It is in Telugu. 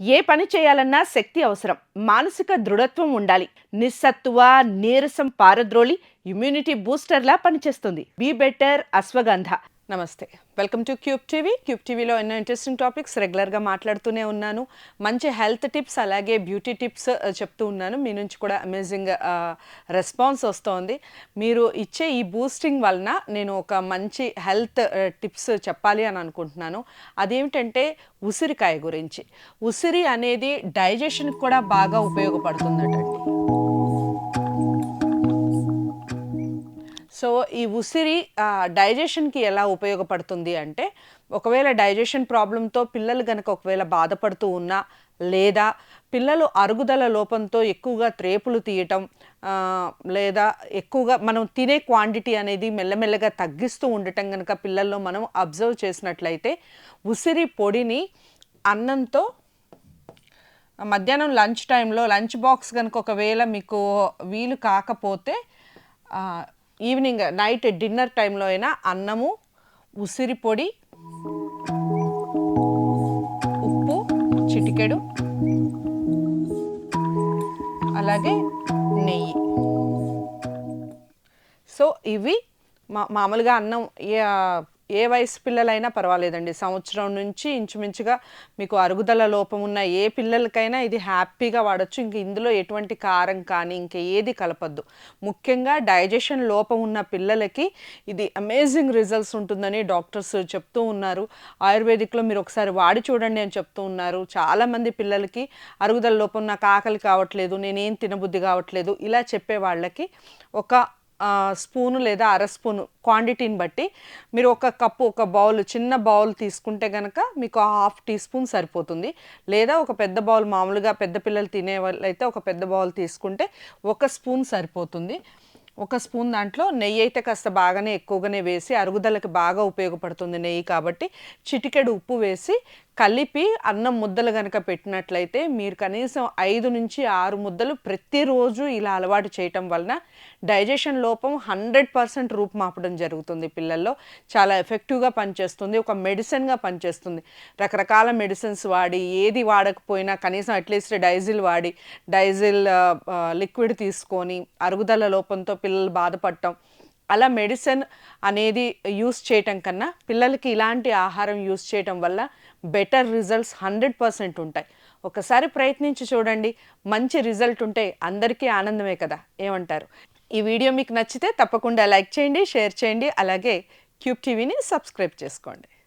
ఏ పని చేయాలన్నా శక్తి అవసరం మానసిక దృఢత్వం ఉండాలి. నిస్సత్తువ నీరసం పారద్రోలి ఇమ్యూనిటీ బూస్టర్లా పనిచేస్తుంది. Be better ashwagandha. నమస్తే. Welcome to Cube TV Cube టీవీలో ఎన్నో ఇంట్రెస్టింగ్ టాపిక్స్ రెగ్యులర్గా మాట్లాడుతూనే ఉన్నాను. మంచి హెల్త్ టిప్స్ అలాగే బ్యూటీ టిప్స్ చెప్తూ ఉన్నాను. మీ నుంచి కూడా అమేజింగ్ రెస్పాన్స్ వస్తోంది. మీరు ఇచ్చే ఈ బూస్టింగ్ వలన నేను ఒక మంచి హెల్త్ టిప్స్ చెప్పాలి అని అనుకుంటున్నాను. అదేమిటంటే ఉసిరికాయ గురించి. ఉసిరి అనేది డైజెషన్కి కూడా బాగా ఉపయోగపడుతుందటండి సో ఈ ఉసిరి డైజెషన్కి ఎలా ఉపయోగపడుతుంది అంటే ఒకవేళ డైజెషన్ ప్రాబ్లంతో పిల్లలు కనుక ఒకవేళ బాధపడుతూ ఉన్నా లేదా పిల్లలు అరుగుదల లోపంతో ఎక్కువగా త్రేపులు తీయటం లేదా ఎక్కువగా మనం తినే క్వాంటిటీ అనేది మెల్లమెల్లగా తగ్గిస్తూ ఉండటం కనుక పిల్లల్లో మనం అబ్జర్వ్ చేసినట్లయితే ఉసిరి పొడిని అన్నంతో మధ్యాహ్నం లంచ్ టైంలో లంచ్ బాక్స్ కనుక ఒకవేళ మీకు వీలు కాకపోతే ఈవినింగ్ నైట్ డిన్నర్ టైంలో అయినా అన్నము ఉసిరి పొడి ఉప్పు చిటికెడు అలాగే నెయ్యి. సో ఇవి మా మామూలుగా అన్నం ఏ వయసు పిల్లలైనా పర్వాలేదండి. సంవత్సరం నుంచి ఇంచుమించుగా మీకు అరుగుదల లోపం ఉన్న ఏ పిల్లలకైనా ఇది హ్యాపీగా వాడచ్చు. ఇంక ఇందులో ఎటువంటి కారం కానీ ఇంక ఏది కలపద్దు. ముఖ్యంగా డైజెషన్ లోపం ఉన్న పిల్లలకి ఇది అమేజింగ్ రిజల్ట్స్ ఉంటుందని డాక్టర్స్ చెప్తూ ఉన్నారు. ఆయుర్వేదిక్లో మీరు ఒకసారి వాడి చూడండి అని చెప్తూ ఉన్నారు. చాలామంది పిల్లలకి అరుగుదల లోపం నాకు ఆకలి కావట్లేదు నేనేం తినబుద్ధి కావట్లేదు ఇలా చెప్పే వాళ్ళకి ఒక స్పూను లేదా అర స్పూను క్వాంటిటీని బట్టి మీరు ఒక కప్పు ఒక బౌల్ చిన్న బౌల్ తీసుకుంటే కనుక మీకు హాఫ్ టీ స్పూన్ సరిపోతుంది. లేదా ఒక పెద్ద బౌల్ మామూలుగా పెద్ద పిల్లలు తినే వాళ్ళైతే ఒక పెద్ద బౌల్ తీసుకుంటే ఒక స్పూన్ సరిపోతుంది. ఒక స్పూన్ దాంట్లో నెయ్యి అయితే కాస్త బాగానే ఎక్కువగానే వేసి అరుగుదలకి బాగా ఉపయోగపడుతుంది నెయ్యి కాబట్టి చిటికెడు ఉప్పు వేసి కలిపి అన్నం ముద్దలు కనుక పెట్టినట్లయితే మీరు కనీసం ఐదు నుంచి ఆరు ముద్దలు ప్రతిరోజు ఇలా అలవాటు చేయటం వలన డైజెషన్ లోపం హండ్రెడ్ పర్సెంట్ రూపుమాపడం జరుగుతుంది పిల్లల్లో. చాలా ఎఫెక్టివ్గా పనిచేస్తుంది. ఒక మెడిసిన్గా పనిచేస్తుంది. రకరకాల మెడిసిన్స్ వాడి ఏది వాడకపోయినా కనీసం అట్లీస్ట్ డైజిల్ వాడి డైజిల్ లిక్విడ్ తీసుకొని అరుగుదల లోపంతో పిల్లలు బాధపడటం అలా మెడిసిన్ అనేది యూస్ చేయటం కన్నా పిల్లలకి ఇలాంటి ఆహారం యూస్ చేయటం వల్ల బెటర్ రిజల్ట్స్ హండ్రెడ్ పర్సెంట్ ఉంటాయి. ఒకసారి ప్రయత్నించి చూడండి. మంచి రిజల్ట్ ఉంటే అందరికీ ఆనందమే కదా? ఏమంటారు? ఈ వీడియో మీకు నచ్చితే తప్పకుండా లైక్ చేయండి షేర్ చేయండి. అలాగే క్యూబ్ టీవీని సబ్స్క్రైబ్ చేసుకోండి.